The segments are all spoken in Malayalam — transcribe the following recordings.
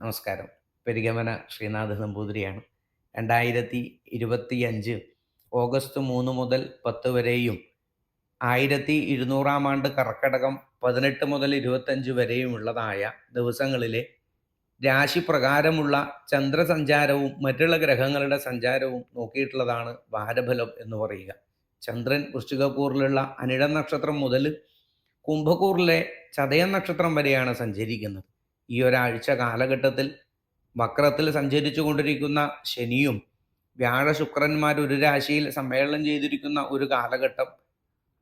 നമസ്കാരം. പെരിഗമന ശ്രീനാഥ് നമ്പൂതിരിയാണ്. രണ്ടായിരത്തി ഇരുപത്തി അഞ്ച് ഓഗസ്റ്റ് മൂന്ന് മുതൽ പത്ത് വരെയും ആയിരത്തി ഇരുന്നൂറാം ആണ്ട് കർക്കടകം പതിനെട്ട് മുതൽ ഇരുപത്തഞ്ച് വരെയുമുള്ളതായ ദിവസങ്ങളിലെ രാശിപ്രകാരമുള്ള ചന്ദ്രസഞ്ചാരവും മറ്റുള്ള ഗ്രഹങ്ങളുടെ സഞ്ചാരവും നോക്കിയിട്ടുള്ളതാണ് വാരഫലം എന്ന് പറയുക. ചന്ദ്രൻ വൃശ്ചികക്കൂറിലുള്ള അനിഴ നക്ഷത്രം മുതൽ കുംഭക്കൂറിലെ ചതയ നക്ഷത്രം വരെയാണ് സഞ്ചരിക്കുന്നത്. ഈ ഒരാഴ്ച കാലഘട്ടത്തിൽ വക്രത്തിൽ സഞ്ചരിച്ചു കൊണ്ടിരിക്കുന്ന ശനിയും വ്യാഴ ശുക്രന്മാർ ഒരു രാശിയിൽ സമ്മേളനം ചെയ്തിരിക്കുന്ന ഒരു കാലഘട്ടം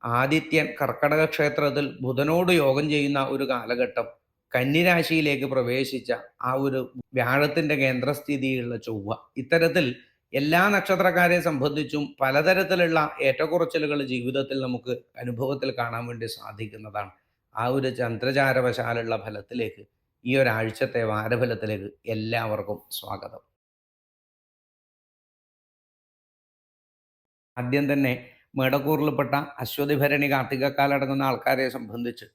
ആദിത്യൻ കർക്കടക ക്ഷേത്രത്തിൽ ബുധനോട് യോഗം ചെയ്യുന്ന ഒരു കാലഘട്ടം കന്നിരാശിയിലേക്ക് പ്രവേശിച്ച ആ ഒരു വ്യാഴത്തിന്റെ കേന്ദ്രസ്ഥിതിയുള്ള ചൊവ്വ. ഇത്തരത്തിൽ എല്ലാ നക്ഷത്രക്കാരെ സംബന്ധിച്ചും പലതരത്തിലുള്ള ഏറ്റക്കുറച്ചിലുകൾ ജീവിതത്തിൽ നമുക്ക് അനുഭവത്തിൽ കാണാൻ വേണ്ടി സാധിക്കുന്നതാണ്. ആ ഒരു ചന്ദ്രചാരവശാലുള്ള ഫലത്തിലേക്ക് ഈ ഒരാഴ്ചത്തെ വാരഫലത്തിലേക്ക് എല്ലാവർക്കും സ്വാഗതം. ആദ്യം തന്നെ മേടക്കൂറിൽപ്പെട്ട അശ്വതി ഭരണി കാർത്തികക്കാലടങ്ങുന്ന ആൾക്കാരെ സംബന്ധിച്ച്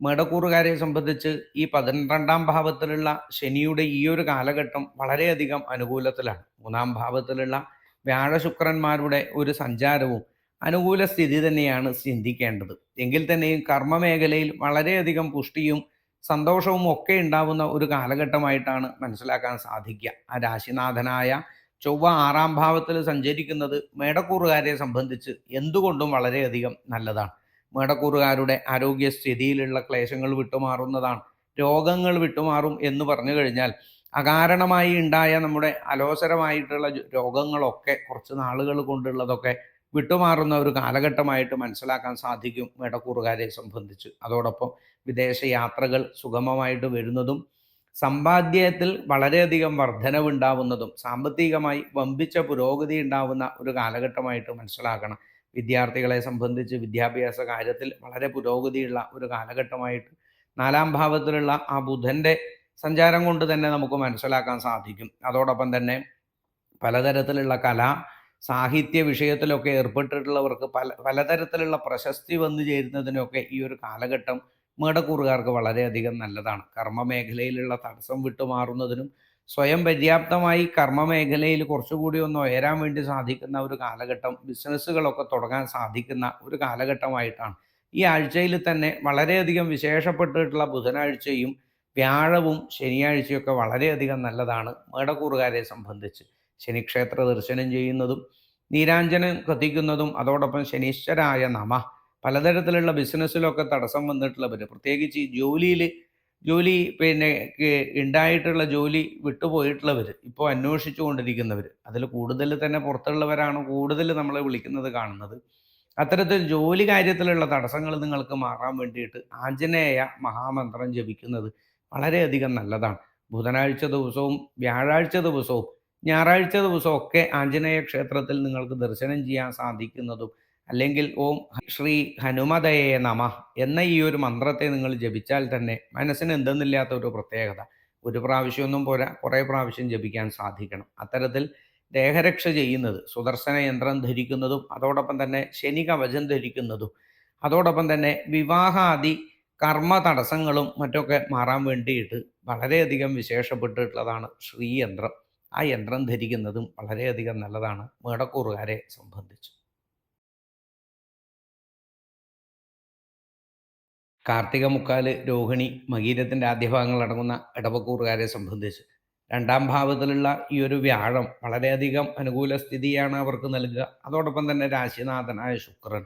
മേടക്കൂറുകാരെ സംബന്ധിച്ച് ഈ പതിനെട്ടാം ഭാവത്തിലുള്ള ശനിയുടെ ഈ ഒരു കാലഘട്ടം വളരെയധികം അനുകൂലത്തിലാണ്. മൂന്നാം ഭാവത്തിലുള്ള വ്യാഴശുക്രന്മാരുടെ ഒരു സഞ്ചാരവും അനുകൂല സ്ഥിതി തന്നെയാണ് ചിന്തിക്കേണ്ടത്. എങ്കിൽ തന്നെയും കർമ്മമേഖലയിൽ വളരെയധികം പുഷ്ടിയും സന്തോഷവും ഒക്കെ ഉണ്ടാവുന്ന ഒരു കാലഘട്ടമായിട്ടാണ് മനസ്സിലാക്കാൻ സാധിക്കുക. ആ രാശിനാഥനായ ചൊവ്വ ആറാം ഭാവത്തിൽ സഞ്ചരിക്കുന്നത് മേടക്കൂറുകാരെ സംബന്ധിച്ച് എന്തുകൊണ്ടും വളരെയധികം നല്ലതാണ്. മേടക്കൂറുകാരുടെ ആരോഗ്യസ്ഥിതിയിലുള്ള ക്ലേശങ്ങൾ വിട്ടുമാറുന്നതാണ്. രോഗങ്ങൾ വിട്ടുമാറും എന്ന് പറഞ്ഞു കഴിഞ്ഞാൽ അകാരണമായി ഉണ്ടായ നമ്മുടെ അലോസരമായിട്ടുള്ള രോഗങ്ങളൊക്കെ കുറച്ച് നാളുകൾ കൊണ്ടുള്ളതൊക്കെ വിട്ടുമാറുന്ന ഒരു കാലഘട്ടമായിട്ട് മനസ്സിലാക്കാൻ സാധിക്കും മേടക്കൂറുകാരെ സംബന്ധിച്ച്. അതോടൊപ്പം വിദേശ യാത്രകൾ സുഗമമായിട്ട് വരുന്നതും സമ്പാദ്യത്തിൽ വളരെയധികം വർധനവുണ്ടാവുന്നതും സാമ്പത്തികമായി വമ്പിച്ച പുരോഗതി ഉണ്ടാവുന്ന ഒരു കാലഘട്ടമായിട്ട് മനസ്സിലാക്കണം. വിദ്യാർത്ഥികളെ സംബന്ധിച്ച് വിദ്യാഭ്യാസ കാര്യത്തിൽ വളരെ പുരോഗതിയുള്ള ഒരു കാലഘട്ടമായിട്ട് നാലാം ഭാവത്തിലുള്ള ആ ബുധന്റെ സഞ്ചാരം കൊണ്ട് തന്നെ നമുക്ക് മനസ്സിലാക്കാൻ സാധിക്കും. അതോടൊപ്പം തന്നെ പലതരത്തിലുള്ള കല സാഹിത്യ വിഷയത്തിലൊക്കെ ഏർപ്പെട്ടിട്ടുള്ളവർക്ക് പല പലതരത്തിലുള്ള പ്രശസ്തി വന്നു ചേരുന്നതിനൊക്കെ ഈ ഒരു കാലഘട്ടം മേടക്കൂറുകാർക്ക് വളരെയധികം നല്ലതാണ്. കർമ്മമേഖലയിലുള്ള തടസ്സം വിട്ടുമാറുന്നതിനും സ്വയം പര്യാപ്തമായി കർമ്മമേഖലയിൽ കുറച്ചുകൂടി ഒന്ന് ഉയരാൻ വേണ്ടി സാധിക്കുന്ന ഒരു കാലഘട്ടം ബിസിനസ്സുകളൊക്കെ തുടങ്ങാൻ സാധിക്കുന്ന ഒരു കാലഘട്ടമായിട്ടാണ്. ഈ ആഴ്ചയിൽ തന്നെ വളരെയധികം വിശേഷപ്പെട്ടിട്ടുള്ള ബുധനാഴ്ചയും വ്യാഴവും ശനിയാഴ്ചയൊക്കെ വളരെയധികം നല്ലതാണ് മേടക്കൂറുകാരെ സംബന്ധിച്ച്. ശനിക്ഷേത്ര ദർശനം ചെയ്യുന്നതും നീരാഞ്ജനം കത്തിക്കുന്നതും അതോടൊപ്പം ശനീശ്വരായ നമ പലതരത്തിലുള്ള ബിസിനസ്സിലൊക്കെ തടസ്സം വന്നിട്ടുള്ളവർ പ്രത്യേകിച്ച് ഈ ജോലിയിൽ ജോലി പിന്നെ ഉണ്ടായിട്ടുള്ള ജോലി വിട്ടുപോയിട്ടുള്ളവർ ഇപ്പോൾ അന്വേഷിച്ചു കൊണ്ടിരിക്കുന്നവർ അതിൽ കൂടുതൽ തന്നെ പുറത്തുള്ളവരാണ് കൂടുതൽ നമ്മളെ വിളിക്കുന്നത് കാണുന്നത്. അത്തരത്തിൽ ജോലി കാര്യത്തിലുള്ള തടസ്സങ്ങൾ നിങ്ങൾക്ക് മാറാൻ വേണ്ടിയിട്ട് ആഞ്ജനേയ മഹാമന്ത്രം ജപിക്കുന്നത് വളരെയധികം നല്ലതാണ്. ബുധനാഴ്ച ദിവസവും വ്യാഴാഴ്ച ദിവസവും ഞായറാഴ്ച ദിവസവും ഒക്കെ ആഞ്ജനേയ ക്ഷേത്രത്തിൽ നിങ്ങൾക്ക് ദർശനം ചെയ്യാൻ സാധിക്കുന്നതും അല്ലെങ്കിൽ ഓം ശ്രീ ഹനുമതയെ നമ എന്ന ഈ ഒരു മന്ത്രത്തെ നിങ്ങൾ ജപിച്ചാൽ തന്നെ മനസ്സിന് എന്തെന്നില്ലാത്ത ഒരു പ്രത്യേകത. ഒരു പ്രാവശ്യമൊന്നും പോരാ കുറേ പ്രാവശ്യം ജപിക്കാൻ സാധിക്കണം. അത്തരത്തിൽ ദേഹരക്ഷ ചെയ്യുന്നത് സുദർശന യന്ത്രം ധരിക്കുന്നതും അതോടൊപ്പം തന്നെ ശനി കവചം ധരിക്കുന്നതും അതോടൊപ്പം തന്നെ വിവാഹാദി കർമ്മ തടസ്സങ്ങളും മറ്റൊക്കെ മാറാൻ വേണ്ടിയിട്ട് വളരെയധികം വിശേഷപ്പെട്ടിട്ടുള്ളതാണ് ശ്രീയന്ത്രം ആ യന്ത്രം ധരിക്കുന്നതും വളരെയധികം നല്ലതാണ്. മേടക്കൂറുകാരെ സംബന്ധിച്ച്. കാർത്തിക മുക്കാൽ രോഹിണി മകീരത്തിന്റെ ആദ്യ ഭാഗങ്ങൾ അടങ്ങുന്ന ഇടവക്കൂറുകാരെ സംബന്ധിച്ച്. രണ്ടാം ഭാവത്തിലുള്ള ഈ ഒരു വ്യാഴം വളരെയധികം അനുകൂല സ്ഥിതിയാണ് അവർക്ക് നൽകുക. അതോടൊപ്പം തന്നെ രാശിനാഥനായ ശുക്രൻ.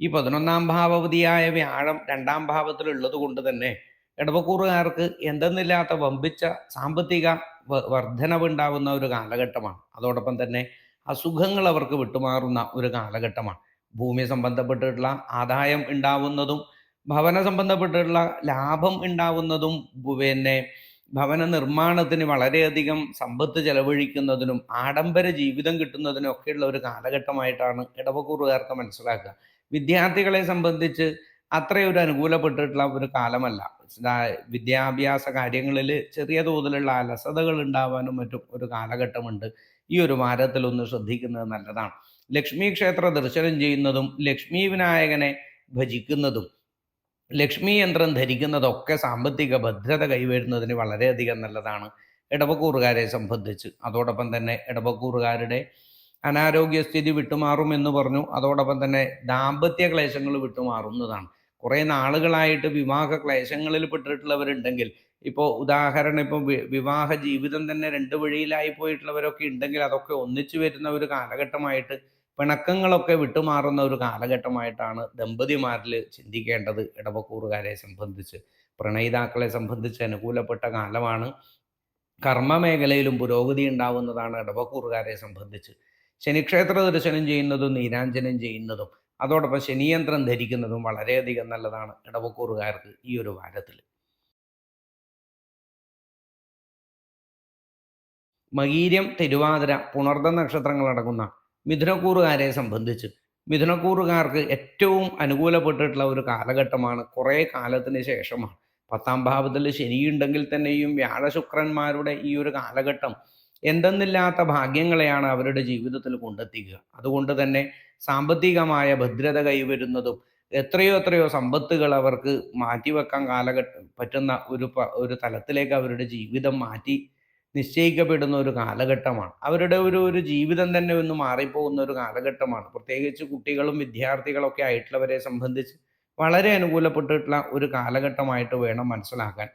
ഈ പതിനൊന്നാം ഭാവവതിയായ വ്യാഴം രണ്ടാം ഭാവത്തിലുള്ളത് കൊണ്ട് തന്നെ ഇടവക്കൂറുകാർക്ക് എന്തെന്നില്ലാത്ത വമ്പിച്ച സാമ്പത്തിക വർധനവുണ്ടാവുന്ന ഒരു കാലഘട്ടമാണ്. അതോടൊപ്പം തന്നെ അസുഖങ്ങൾ അവർക്ക് വിട്ടുമാറുന്ന ഒരു കാലഘട്ടമാണ്. ഭൂമി സംബന്ധപ്പെട്ടിട്ടുള്ള ആദായം ഉണ്ടാവുന്നതും ഭവന സംബന്ധപ്പെട്ടിട്ടുള്ള ലാഭം ഉണ്ടാവുന്നതും പിന്നെ ഭവന നിർമ്മാണത്തിന് വളരെയധികം സമ്പത്ത് ചെലവഴിക്കുന്നതിനും ആഡംബര ജീവിതം കിട്ടുന്നതിനും ഒക്കെയുള്ള ഒരു കാലഘട്ടമായിട്ടാണ് ഇടവക്കൂറുകാർക്ക് മനസ്സിലാക്കുക. വിദ്യാർത്ഥികളെ സംബന്ധിച്ച് അത്രയൊരു അനുകൂലപ്പെട്ടിട്ടുള്ള ഒരു കാലമല്ല. വിദ്യാഭ്യാസ കാര്യങ്ങളിൽ ചെറിയ തോതിലുള്ള അലസതകൾ ഉണ്ടാവാനും മറ്റും ഒരു കാലഘട്ടമുണ്ട്. ഈ ഒരു വാരത്തിൽ ഒന്ന് ശ്രദ്ധിക്കുന്നത് നല്ലതാണ്. ലക്ഷ്മി ക്ഷേത്ര ദർശനം ചെയ്യുന്നതും ലക്ഷ്മി വിനായകനെ ഭജിക്കുന്നതും ലക്ഷ്മി യന്ത്രം ധരിക്കുന്നതൊക്കെ സാമ്പത്തിക ഭദ്രത കൈവരുന്നതിന് വളരെയധികം നല്ലതാണ്. ഇടവക്കൂറുകാരെ സംബന്ധിച്ച്. അതോടൊപ്പം തന്നെ ഇടവക്കൂറുകാരുടെ അനാരോഗ്യസ്ഥിതി വിട്ടുമാറും എന്ന് പറഞ്ഞു. അതോടൊപ്പം തന്നെ ദാമ്പത്യ ക്ലേശങ്ങൾ വിട്ടുമാറുന്നതാണ്. കുറേ നാളുകളായിട്ട് വിവാഹ ക്ലേശങ്ങളിൽ പെട്ടിട്ടുള്ളവരുണ്ടെങ്കിൽ ഇപ്പോൾ ഉദാഹരണം ഇപ്പോൾ വിവാഹ ജീവിതം തന്നെ രണ്ട് വഴിയിലായി പോയിട്ടുള്ളവരൊക്കെ ഉണ്ടെങ്കിൽ അതൊക്കെ ഒന്നിച്ചു വരുന്ന ഒരു കാലഘട്ടമായിട്ട് പിണക്കങ്ങളൊക്കെ വിട്ടുമാറുന്ന ഒരു കാലഘട്ടമായിട്ടാണ് ദമ്പതിമാരിൽ ചിന്തിക്കേണ്ടത് ഇടവക്കൂറുകാരെ സംബന്ധിച്ച്. പ്രണയിതാക്കളെ സംബന്ധിച്ച് അനുകൂലപ്പെട്ട കാലമാണ്. കർമ്മ മേഖലയിലും പുരോഗതി ഉണ്ടാവുന്നതാണ് ഇടവക്കൂറുകാരെ സംബന്ധിച്ച്. ശനിക്ഷേത്ര ദർശനം ചെയ്യുന്നതും നീരാഞ്ജനം ചെയ്യുന്നതും അതോടൊപ്പം ശനിയന്ത്രം ധരിക്കുന്നതും വളരെയധികം നല്ലതാണ് ഇടവക്കൂറുകാർക്ക് ഈ ഒരു വാരത്തിൽ മകീര്യം തിരുവാതിര പുണർദ നക്ഷത്രങ്ങളടങ്ങുന്ന മിഥുനക്കൂറുകാരെ സംബന്ധിച്ച്. മിഥുനക്കൂറുകാർക്ക് ഏറ്റവും അനുകൂലപ്പെട്ടിട്ടുള്ള ഒരു കാലഘട്ടമാണ്. കുറേ കാലത്തിന് ശേഷമാണ്. പത്താം ഭാവത്തിൽ ശനിയുണ്ടെങ്കിൽ തന്നെയും വ്യാഴശുക്രന്മാരുടെ ഈ ഒരു കാലഘട്ടം എന്തെന്നില്ലാത്ത ഭാഗ്യങ്ങളെയാണ് അവരുടെ ജീവിതത്തിൽ കൊണ്ടെത്തിക്കുക. അതുകൊണ്ട് തന്നെ സാമ്പത്തികമായ ഭദ്രത കൈവരുന്നതും എത്രയോ എത്രയോ സമ്പത്തുകൾ അവർക്ക് മാറ്റിവെക്കാൻ കാലഘട്ടം പറ്റുന്ന ഒരു ഒരു തലത്തിലേക്ക് അവരുടെ ജീവിതം മാറ്റി നിശ്ചയിക്കപ്പെടുന്ന ഒരു കാലഘട്ടമാണ്. അവരുടെ ഒരു ഒരു ജീവിതം തന്നെ ഒന്ന് മാറിപ്പോകുന്ന ഒരു കാലഘട്ടമാണ്. പ്രത്യേകിച്ച് കുട്ടികളും വിദ്യാർത്ഥികളൊക്കെ ആയിട്ടുള്ളവരെ സംബന്ധിച്ച് വളരെ അനുകൂലപ്പെട്ടിട്ടുള്ള ഒരു കാലഘട്ടമായിട്ട് വേണം മനസ്സിലാക്കാൻ.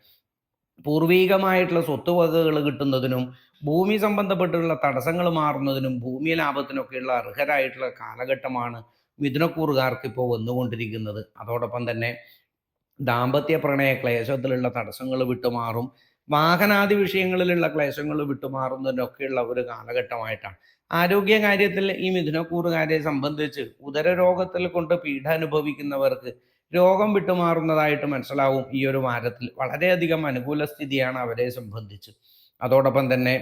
പൂർവീകമായിട്ടുള്ള സ്വത്തുവകകൾ കിട്ടുന്നതിനും ഭൂമി സംബന്ധപ്പെട്ടുള്ള തടസ്സങ്ങൾ മാറുന്നതിനും ഭൂമി ലാഭത്തിനൊക്കെയുള്ള അർഹരായിട്ടുള്ള കാലഘട്ടമാണ് മിഥുനക്കൂറുകാർക്ക് ഇപ്പോൾ വന്നുകൊണ്ടിരിക്കുന്നത്. അതോടൊപ്പം തന്നെ ദാമ്പത്യ പ്രണയ ക്ലേശത്തിലുള്ള തടസ്സങ്ങൾ വിട്ടുമാറും. വാഹനാദി വിഷയങ്ങളിലുള്ള ക്ലേശങ്ങൾ വിട്ടുമാറുന്നതിനൊക്കെയുള്ള ഒരു കാലഘട്ടമായിട്ടാണ്. ആരോഗ്യ കാര്യത്തിൽ ഈ മിഥുനക്കൂറുകാരെ സംബന്ധിച്ച് ഉദരരോഗത്തിൽ കൊണ്ട് പീഡ അനുഭവിക്കുന്നവർക്ക് രോഗം വിട്ടുമാറുന്നതായിട്ട് മനസ്സിലാവും ഈ ഒരു വാരത്തിൽ. വളരെയധികം അനുകൂല സ്ഥിതിയാണ് അവരെ സംബന്ധിച്ച്. അതോടൊപ്പം തന്നെ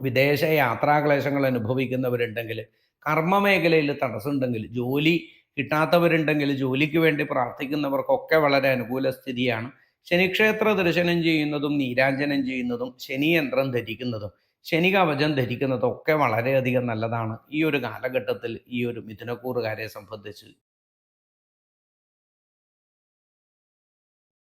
വിദേശ യാത്രാക്ലേശങ്ങൾ അനുഭവിക്കുന്നവരുണ്ടെങ്കിൽ കർമ്മ മേഖലയിൽ തടസ്സമുണ്ടെങ്കിൽ ജോലി കിട്ടാത്തവരുണ്ടെങ്കിൽ ജോലിക്ക് വേണ്ടി പ്രാർത്ഥിക്കുന്നവർക്കൊക്കെ വളരെ അനുകൂല സ്ഥിതിയാണ്. ശനിക്ഷേത്ര ദർശനം ചെയ്യുന്നതും നീരാഞ്ജനം ചെയ്യുന്നതും ശനിയന്ത്രം ധരിക്കുന്നതും ശനി കവചം ധരിക്കുന്നതും ഒക്കെ വളരെയധികം നല്ലതാണ് ഈ ഒരു കാലഘട്ടത്തിൽ ഈ ഒരു മിഥുനക്കൂറുകാരെ സംബന്ധിച്ച്.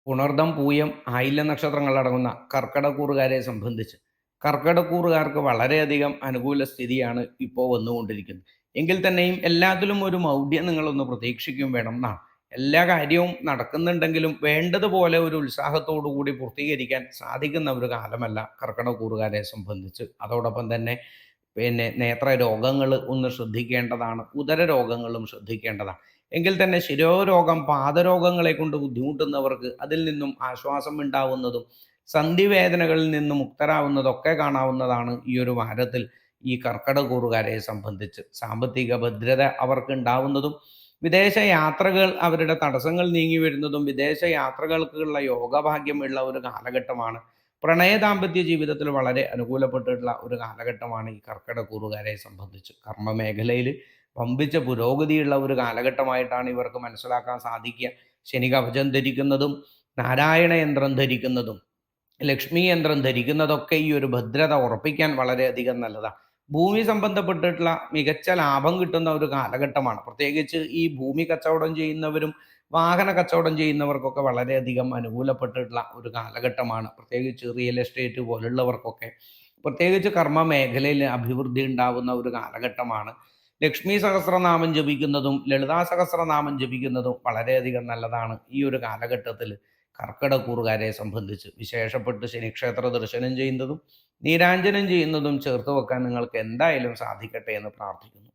പുണർദം പൂയം ആയില്യ നക്ഷത്രങ്ങളടങ്ങുന്ന കർക്കിടക്കൂറുകാരെ സംബന്ധിച്ച് കർക്കിടക്കൂറുകാർക്ക് വളരെയധികം അനുകൂല സ്ഥിതിയാണ് ഇപ്പോൾ വന്നുകൊണ്ടിരിക്കുന്നത്. എങ്കിൽ തന്നെയും എല്ലാത്തിലും ഒരു മൗഢ്യം നിങ്ങളൊന്ന് പ്രതീക്ഷിക്കും വേണം എന്നാണ്. എല്ലാ കാര്യവും നടക്കുന്നുണ്ടെങ്കിലും വേണ്ടതുപോലെ ഒരു ഉത്സാഹത്തോടു കൂടി പൂർത്തീകരിക്കാൻ സാധിക്കുന്ന ഒരു കാലമല്ല കർക്കിടകൂറുകാരെ സംബന്ധിച്ച്. അതോടൊപ്പം തന്നെ പിന്നെ നേത്ര രോഗങ്ങൾ ഒന്ന് ശ്രദ്ധിക്കേണ്ടതാണ് ഉദര രോഗങ്ങളും ശ്രദ്ധിക്കേണ്ടതാണ്. എങ്കിൽ തന്നെ ശിരോരോഗം പാദരോഗങ്ങളെ കൊണ്ട് ബുദ്ധിമുട്ടുന്നവർക്ക് അതിൽ നിന്നും ആശ്വാസം ഉണ്ടാവുന്നതും സന്ധിവേദനകളിൽ നിന്നും മുക്തരാവുന്നതൊക്കെ കാണാവുന്നതാണ് ഈ ഒരു വാരത്തിൽ ഈ കർക്കിടകൂറുകാരെ സംബന്ധിച്ച്. സാമ്പത്തിക ഭദ്രത അവർക്ക് ഉണ്ടാവുന്നതും വിദേശ യാത്രകൾ അവരുടെ തടസ്സങ്ങൾ നീങ്ങി വരുന്നതും വിദേശ യാത്രകൾക്കുള്ള യോഗഭാഗ്യമുള്ള ഒരു കാലഘട്ടമാണ്. പ്രണയ ദാമ്പത്യ ജീവിതത്തിൽ വളരെ അനുകൂലപ്പെട്ടിട്ടുള്ള ഒരു കാലഘട്ടമാണ് ഈ കർക്കിടക്കൂറുകാരെ സംബന്ധിച്ച്. കർമ്മ മേഖലയിൽ വമ്പിച്ച പുരോഗതിയുള്ള ഒരു കാലഘട്ടമായിട്ടാണ് ഇവർക്ക് മനസ്സിലാക്കാൻ സാധിക്കുക. ശനി കവചം ധരിക്കുന്നതും നാരായണ യന്ത്രം ധരിക്കുന്നതും ലക്ഷ്മി യന്ത്രം ധരിക്കുന്നതൊക്കെ ഈ ഒരു ഭദ്രത ഉറപ്പിക്കാൻ വളരെയധികം നല്ലതാണ് ഭൂമി സംബന്ധപ്പെട്ടിട്ടുള്ള മികച്ച ലാഭം കിട്ടുന്ന ഒരു കാലഘട്ടമാണ്. പ്രത്യേകിച്ച് ഈ ഭൂമി കച്ചവടം ചെയ്യുന്നവരും വാഹന കച്ചവടം ചെയ്യുന്നവർക്കൊക്കെ വളരെയധികം അനുകൂലപ്പെട്ടിട്ടുള്ള ഒരു കാലഘട്ടമാണ്. പ്രത്യേകിച്ച് റിയൽ എസ്റ്റേറ്റ് പോലുള്ളവർക്കൊക്കെ. പ്രത്യേകിച്ച് കർമ്മ മേഖലയിൽ അഭിവൃദ്ധി ഉണ്ടാവുന്ന ഒരു കാലഘട്ടമാണ്. ലക്ഷ്മി സഹസ്രനാമം ജപിക്കുന്നതും ലളിതാ സഹസ്രനാമം ജപിക്കുന്നതും വളരെയധികം നല്ലതാണ് ഈ ഒരു കാലഘട്ടത്തിൽ കർക്കിടക്കൂറുകാരെ സംബന്ധിച്ച്. വിശേഷപ്പെട്ട് ശനിക്ഷേത്ര ദർശനം ചെയ്യുന്നതും നീരാഞ്ജനം ചെയ്യുന്നതും ചേർത്ത് വെക്കാൻ നിങ്ങൾക്ക് എന്തായാലും സാധിക്കട്ടെ എന്ന് പ്രാർത്ഥിക്കുന്നു.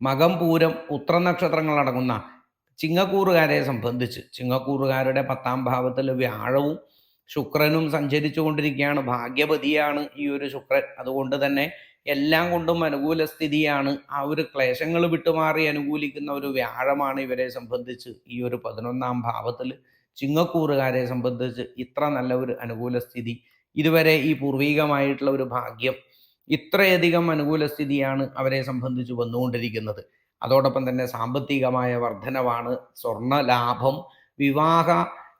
മകം പൂരം ഉത്ര നക്ഷത്രങ്ങൾ അടങ്ങുന്ന ചിങ്ങക്കൂറുകാരെ സംബന്ധിച്ച് ചിങ്ങക്കൂറുകാരുടെ പത്താം ഭാവത്തിൽ വ്യാഴവും ശുക്രനും സഞ്ചരിച്ചു കൊണ്ടിരിക്കുകയാണ്. ഭാഗ്യപതിയാണ് ഈ ഒരു ശുക്രൻ. അതുകൊണ്ട് തന്നെ എല്ലാം കൊണ്ടും അനുകൂല സ്ഥിതിയാണ്. ആ ഒരു ക്ലേശങ്ങൾ വിട്ടുമാറി അനുകൂലിക്കുന്ന ഒരു വ്യാഴമാണ് ഇവരെ സംബന്ധിച്ച് ഈ ഒരു പതിനൊന്നാം ഭാവത്തിൽ ചിങ്ങക്കൂറുകാരെ സംബന്ധിച്ച് ഇത്ര നല്ല ഒരു അനുകൂല സ്ഥിതി ഇതുവരെ ഈ പൂർവീകമായിട്ടുള്ള ഒരു ഭാഗ്യം ഇത്രയധികം അനുകൂല സ്ഥിതിയാണ് അവരെ സംബന്ധിച്ച് വന്നുകൊണ്ടിരിക്കുന്നത്. അതോടൊപ്പം തന്നെ സാമ്പത്തികമായ വർധനവാണ് സ്വർണ ലാഭം വിവാഹ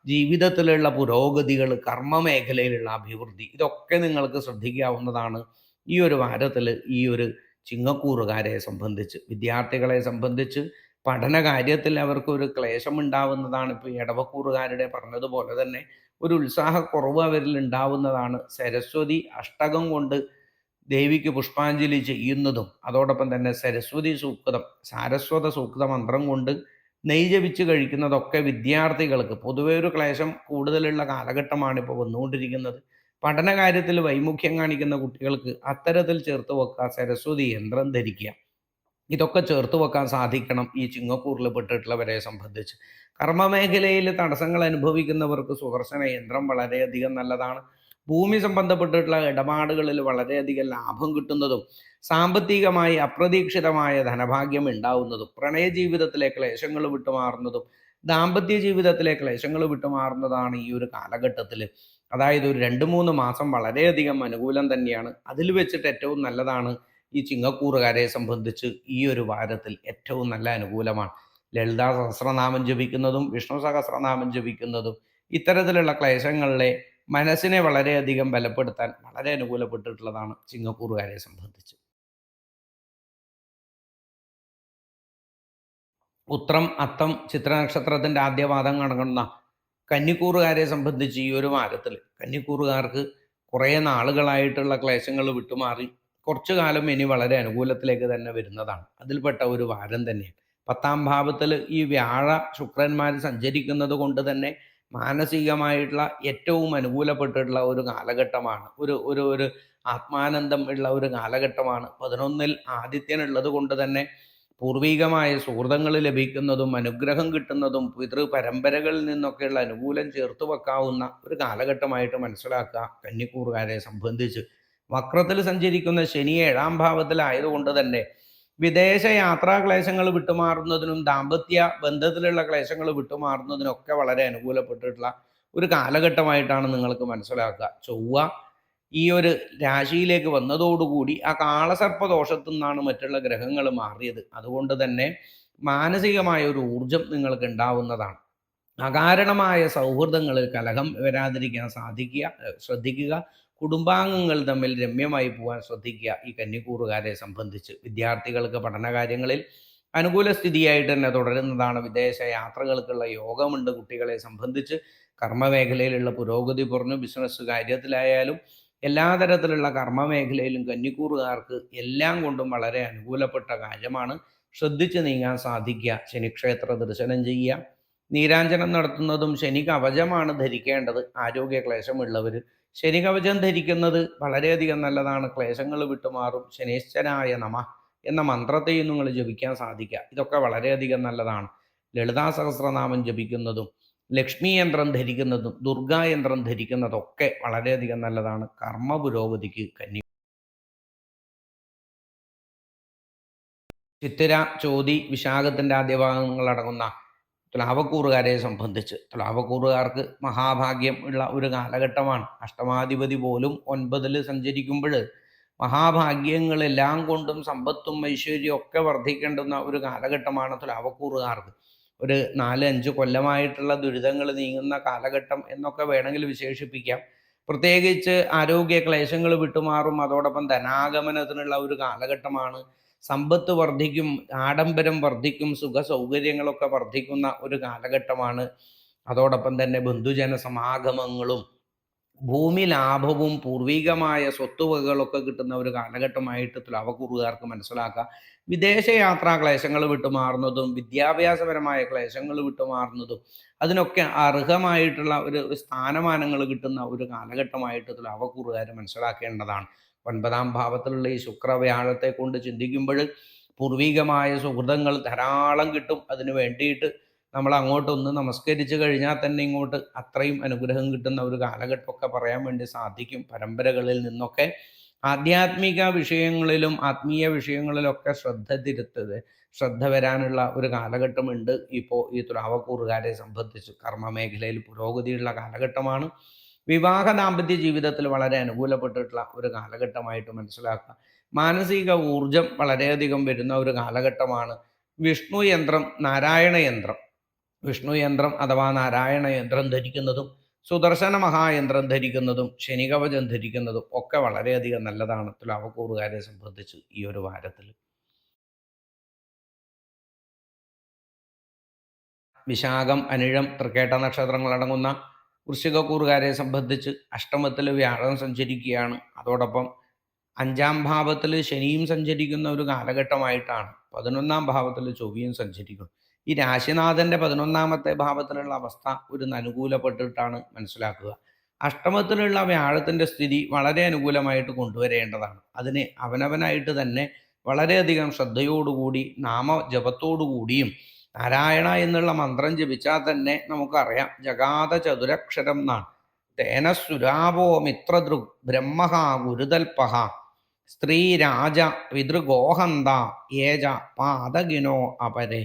ജീവിതത്തിലുള്ള പുരോഗതികൾ കർമ്മ മേഖലയിലുള്ള അഭിവൃദ്ധി ഇതൊക്കെ നിങ്ങൾക്ക് ശ്രദ്ധിക്കാവുന്നതാണ് ഈ ഒരു വാരത്തിൽ ഈ ഒരു ചിങ്ങക്കൂറുകാരെ സംബന്ധിച്ച് വിദ്യാർത്ഥികളെ സംബന്ധിച്ച് പഠന കാര്യത്തിൽ അവർക്ക് അവർക്കൊരു ക്ലേശമുണ്ടാവുന്നതാണ് ഇപ്പോൾ ഈ ഇടവക്കൂറുകാരുടെ പറഞ്ഞതുപോലെ തന്നെ. ഒരു ഉത്സാഹക്കുറവ് അവരിൽ ഉണ്ടാവുന്നതാണ്. സരസ്വതി അഷ്ടകം കൊണ്ട് ദേവിക്ക് പുഷ്പാഞ്ജലി ചെയ്യുന്നതും അതോടൊപ്പം തന്നെ സരസ്വതി സൂക്തം സാരസ്വത സൂക്ത മന്ത്രം കൊണ്ട് നെയ് ജപിച്ച് കഴിക്കുന്നതൊക്കെ വിദ്യാർത്ഥികൾക്ക് പൊതുവേ ഒരു ക്ലേശം കൂടുതലുള്ള കാലഘട്ടമാണ് ഇപ്പോൾ വന്നുകൊണ്ടിരിക്കുന്നത്. പഠന കാര്യത്തിൽ വൈമുഖ്യം കാണിക്കുന്ന കുട്ടികൾക്ക് അത്തരത്തിൽ ചേർത്ത് വെക്കുക സരസ്വതി യന്ത്രം ധരിക്കുക. ഇതൊക്കെ ചേർത്ത് വെക്കാൻ സാധിക്കണം ഈ ചിങ്ങക്കൂറിൽ പെട്ടിട്ടുള്ളവരെ സംബന്ധിച്ച്. കർമ്മമേഖലയിൽ തടസ്സങ്ങൾ അനുഭവിക്കുന്നവർക്ക് സുദർശന യന്ത്രം വളരെയധികം നല്ലതാണ്. ഭൂമി സംബന്ധപ്പെട്ടിട്ടുള്ള ഇടപാടുകളിൽ വളരെയധികം ലാഭം കിട്ടുന്നതും സാമ്പത്തികമായി അപ്രതീക്ഷിതമായ ധനഭാഗ്യം ഉണ്ടാവുന്നതും പ്രണയ ജീവിതത്തിലെ ക്ലേശങ്ങൾ വിട്ടുമാറുന്നതും ദാമ്പത്യ ജീവിതത്തിലെ ക്ലേശങ്ങൾ വിട്ടുമാറുന്നതാണ് ഈ ഒരു കാലഘട്ടത്തിൽ. അതായത് ഒരു രണ്ട് മൂന്ന് മാസം വളരെയധികം അനുകൂലം തന്നെയാണ്. അതിൽ വെച്ചിട്ട് ഏറ്റവും നല്ലതാണ് ഈ ചിങ്ങക്കൂറുകാരെ സംബന്ധിച്ച് ഈ ഒരു വാരത്തിൽ ഏറ്റവും നല്ല അനുകൂലമാണ്. ലളിതാ സഹസ്രനാമം ജപിക്കുന്നതും വിഷ്ണു സഹസ്രനാമം ജപിക്കുന്നതും ഇത്തരത്തിലുള്ള ക്ലേശങ്ങളിലെ മനസ്സിനെ വളരെയധികം ബലപ്പെടുത്താൻ വളരെ അനുകൂലപ്പെട്ടിട്ടുള്ളതാണ് ചിങ്ങക്കൂറുകാരെ സംബന്ധിച്ച്. ഉത്രം അത്തം ചിത്രനക്ഷത്രത്തിന്റെ ആദ്യപാദം കടങ്ങുന്ന കന്നിക്കൂറുകാരെ സംബന്ധിച്ച് ഈ ഒരു വാരത്തിൽ കന്നിക്കൂറുകാർക്ക് കുറേ നാളുകളായിട്ടുള്ള ക്ലേശങ്ങൾ വിട്ടുമാറി. കുറച്ചു കാലം ഇനി വളരെ അനുകൂലത്തിലേക്ക് തന്നെ വരുന്നതാണ്. അതിൽപ്പെട്ട ഒരു വാരം തന്നെയാണ്. പത്താം ഭാവത്തിൽ ഈ വ്യാഴ ശുക്രന്മാർ സഞ്ചരിക്കുന്നത് കൊണ്ട് തന്നെ മാനസികമായിട്ടുള്ള ഏറ്റവും അനുകൂലപ്പെട്ടിട്ടുള്ള ഒരു കാലഘട്ടമാണ്. ഒരു ഒരു ഒരു ആത്മാനന്ദം ഉള്ള ഒരു കാലഘട്ടമാണ്. പതിനൊന്നിൽ ആദിത്യനുള്ളത് കൊണ്ട് തന്നെ പൂർവികമായ സുഹൃതങ്ങൾ ലഭിക്കുന്നതും അനുഗ്രഹം കിട്ടുന്നതും പിതൃ പരമ്പരകളിൽ നിന്നൊക്കെയുള്ള അനുകൂലം ചേർത്ത് വെക്കാവുന്ന ഒരു കാലഘട്ടമായിട്ട് മനസ്സിലാക്കുക കന്നിക്കൂറുകാരെ സംബന്ധിച്ച്. വക്രത്തിൽ സഞ്ചരിക്കുന്ന ശനി ഏഴാം ഭാവത്തിലായതുകൊണ്ട് തന്നെ വിദേശ യാത്രാ ക്ലേശങ്ങൾ വിട്ടുമാറുന്നതിനും ദാമ്പത്യ ബന്ധത്തിലുള്ള ക്ലേശങ്ങൾ വിട്ടുമാറുന്നതിനൊക്കെ വളരെ അനുകൂലപ്പെട്ടിട്ടുള്ള ഒരു കാലഘട്ടമായിട്ടാണ് നിങ്ങൾക്ക് മനസ്സിലാക്കുക. ചൊവ്വ ഈ ഒരു രാശിയിലേക്ക് വന്നതോടുകൂടി ആ കാളസർപ്പ ദോഷത്തു നിന്നാണ് മറ്റുള്ള ഗ്രഹങ്ങൾ മാറിയത്. അതുകൊണ്ട് തന്നെ മാനസികമായ ഒരു ഊർജം നിങ്ങൾക്ക് ഉണ്ടാവുന്നതാണ്. അകാരണമായ സൗഹൃദങ്ങളിൽ കലഹം വരാതിരിക്കാൻ സാധിക്കുക ശ്രദ്ധിക്കുക കുടുംബാംഗങ്ങൾ തമ്മിൽ രമ്യമായി പോകാൻ ശ്രദ്ധിക്കുക. ഈ കന്നിക്കൂറുകാരെ സംബന്ധിച്ച് വിദ്യാർത്ഥികൾക്ക് പഠനകാര്യങ്ങളിൽ അനുകൂല സ്ഥിതിയായിട്ട് തന്നെ തുടരുന്നതാണ്. വിദേശ യാത്രകൾക്കുള്ള യോഗമുണ്ട് കുട്ടികളെ സംബന്ധിച്ച്. കർമ്മമേഖലയിലുള്ള പുരോഗതി കുറഞ്ഞു. ബിസിനസ് കാര്യത്തിലായാലും എല്ലാ തരത്തിലുള്ള കർമ്മമേഖലയിലും കന്നിക്കൂറുകാർക്ക് എല്ലാം കൊണ്ടും വളരെ അനുകൂലപ്പെട്ട കാര്യമാണ്. ശ്രദ്ധിച്ച് നീങ്ങാൻ സാധിക്കുക. ശനിക്ഷേത്ര ദർശനം ചെയ്യുക. നീരാഞ്ജനം നടത്തുന്നതും ശനി കവചമാണ് ധരിക്കേണ്ടത്. ആരോഗ്യ ക്ലേശമുള്ളവർ ശനി കവചം ധരിക്കുന്നത് വളരെയധികം നല്ലതാണ്. ക്ലേശങ്ങൾ വിട്ടുമാറും. ശനീശ്വരായ നമ എന്ന മന്ത്രത്തെയും നിങ്ങൾ ജപിക്കാൻ സാധിക്കുക. ഇതൊക്കെ വളരെയധികം നല്ലതാണ്. ലളിതാ സഹസ്രനാമം ജപിക്കുന്നതും ലക്ഷ്മി യന്ത്രം ധരിക്കുന്നതും ദുർഗാ യന്ത്രം ധരിക്കുന്നതൊക്കെ വളരെയധികം നല്ലതാണ്. കർമ്മ പുരോഗതിക്ക് കന്നി ചിത്തിര ചോതി വിശാഖത്തിന്റെ ആദ്യ ഭാഗങ്ങൾ അടങ്ങുന്ന തുലാവക്കൂറുകാരെ സംബന്ധിച്ച്. തുലാവക്കൂറുകാർക്ക് മഹാഭാഗ്യം ഉള്ള ഒരു കാലഘട്ടമാണ്. അഷ്ടമാധിപതി പോലും ഒൻപതിൽ സഞ്ചരിക്കുമ്പോൾ മഹാഭാഗ്യങ്ങളെല്ലാം കൊണ്ടും സമ്പത്തും ഐശ്വര്യവും ഒക്കെ വർദ്ധിക്കേണ്ടുന്ന ഒരു കാലഘട്ടമാണ് തുലാവക്കൂറുകാർക്ക് ഒരു നാല് അഞ്ച് കൊല്ലമായിട്ടുള്ള ദുരിതങ്ങൾ നീങ്ങുന്ന കാലഘട്ടം എന്നൊക്കെ വേണമെങ്കിൽ വിശേഷിപ്പിക്കാം. പ്രത്യേകിച്ച് ആരോഗ്യ ക്ലേശങ്ങൾ വിട്ടുമാറും. അതോടൊപ്പം ധനാഗമനത്തിനുള്ള ഒരു കാലഘട്ടമാണ്. സമ്പത്ത് വർദ്ധിക്കും ആഡംബരം വർദ്ധിക്കും സുഖ സൗകര്യങ്ങളൊക്കെ വർദ്ധിക്കുന്ന ഒരു കാലഘട്ടമാണ്. അതോടൊപ്പം തന്നെ ബന്ധുജന സമാഗമങ്ങളും ഭൂമി ലാഭവും പൂർവികമായ സ്വത്തുവകകളൊക്കെ കിട്ടുന്ന ഒരു കാലഘട്ടമായിട്ട് തുലാവക്കൂറുകാർക്ക് മനസ്സിലാക്കാം. വിദേശയാത്രാ ക്ലേശങ്ങൾ വിട്ടുമാറുന്നതും വിദ്യാഭ്യാസപരമായ ക്ലേശങ്ങൾ വിട്ടുമാറുന്നതും അതിനൊക്കെ അർഹമായിട്ടുള്ള ഒരു സ്ഥാനമാനങ്ങൾ കിട്ടുന്ന ഒരു കാലഘട്ടമായിട്ട് തുലാവക്കൂറുകാർ മനസ്സിലാക്കേണ്ടതാണ്. ഒൻപതാം ഭാവത്തിലുള്ള ഈ ശുക്രവ്യാഴത്തെ കൊണ്ട് ചിന്തിക്കുമ്പോൾ പൂർവികമായ സുഹൃതങ്ങൾ ധാരാളം കിട്ടും. അതിന് വേണ്ടിയിട്ട് നമ്മൾ അങ്ങോട്ടൊന്ന് നമസ്കരിച്ചു കഴിഞ്ഞാൽ തന്നെ ഇങ്ങോട്ട് അത്രയും അനുഗ്രഹം കിട്ടുന്ന ഒരു കാലഘട്ടമൊക്കെ പറയാൻ വേണ്ടി സാധിക്കും പരമ്പരകളിൽ നിന്നൊക്കെ. ആധ്യാത്മിക വിഷയങ്ങളിലും ആത്മീയ വിഷയങ്ങളിലൊക്കെ ശ്രദ്ധ തിരുത്തത് ശ്രദ്ധ വരാനുള്ള ഒരു കാലഘട്ടമുണ്ട്. ഇപ്പോൾ ഈ തുലാവക്കൂറുകാരെ സംബന്ധിച്ച് കർമ്മ മേഖലയിൽ പുരോഗതിയുള്ള കാലഘട്ടമാണ്. വിവാഹ ദാമ്പത്യ ജീവിതത്തിൽ വളരെ അനുകൂലപ്പെട്ടിട്ടുള്ള ഒരു കാലഘട്ടമായിട്ട് മനസ്സിലാക്കുക. മാനസിക ഊർജം വളരെയധികം വരുന്ന ഒരു കാലഘട്ടമാണ് വിഷ്ണു യന്ത്രം നാരായണ യന്ത്രം. വിഷ്ണു യന്ത്രം അഥവാ നാരായണ യന്ത്രം ധരിക്കുന്നതും സുദർശന മഹായന്ത്രം ധരിക്കുന്നതും ശനികവചം ധരിക്കുന്നതും ഒക്കെ വളരെയധികം നല്ലതാണ് തുലാവക്കൂറുകാരെ സംബന്ധിച്ച് ഈ ഒരു വാരത്തിൽ. വിശാഖം അനിഴം തൃക്കേട്ട നക്ഷത്രങ്ങളടങ്ങുന്ന വൃശ്ചികക്കൂറുകാരെ സംബന്ധിച്ച് അഷ്ടമത്തിൽ വ്യാഴം സഞ്ചരിക്കുകയാണ്. അതോടൊപ്പം അഞ്ചാം ഭാവത്തിൽ ശനിയും സഞ്ചരിക്കുന്ന ഒരു കാലഘട്ടമായിട്ടാണ് പതിനൊന്നാം ഭാവത്തിൽ ചൊവ്വയും സഞ്ചരിക്കുന്നു ഈ രാശിനാഥന്റെ പതിനൊന്നാമത്തെ ഭാവത്തിലുള്ള അവസ്ഥ ഒരു അനുകൂലപ്പെട്ടിട്ടാണ് മനസ്സിലാക്കുക. അഷ്ടമത്തിലുള്ള വ്യാഴത്തിന്റെ സ്ഥിതി വളരെ അനുകൂലമായിട്ട് കൊണ്ടുവരേണ്ടതാണ്. അതിന് അവനവനായിട്ട് തന്നെ വളരെയധികം ശ്രദ്ധയോടുകൂടി നാമജപത്തോടുകൂടിയും നാരായണ എന്നുള്ള മന്ത്രം ജപിച്ചാൽ തന്നെ നമുക്കറിയാം ജഗാത ചതുരക്ഷരം എന്നാണ്. തേന സുരാവോ മിത്രദൃക് ബ്രഹ്മഹ ഗുരുതൽപഹ സ്ത്രീ രാജ പിതൃഗോഹന്ത ഏജ പാതകിനോ അപരെ.